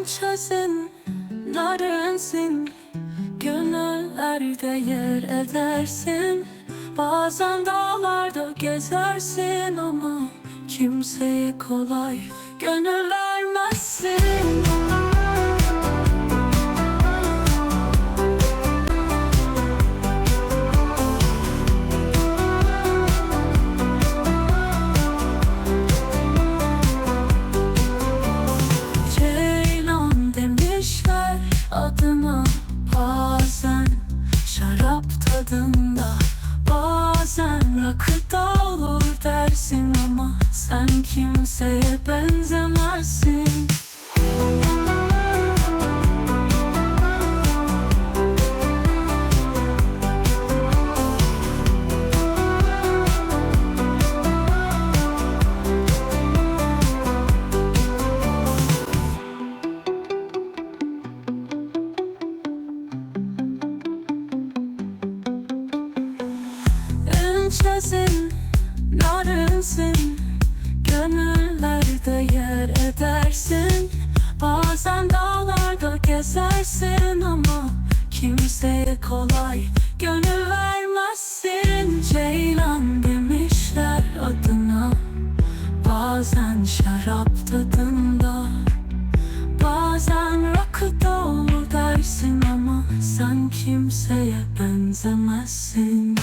Pençesin, narınsın Gönüllerde yer edersin. Bazen dağlarda gezersin ama Kimseye kolay gönül vermezsin adına Bazen şarap tadında Bazen rakıda olur dersin ama Sen kimseye benzemezsin Öncesin, narınsın Gönüllerde yer edersin. Bazen dağlarda gezersin ama Kimseye kolay gönül vermezsin. Ceylan demişler adına Bazen şarap tadında Bazen rakıda olur dersin ama Sen kimseye benzemezsin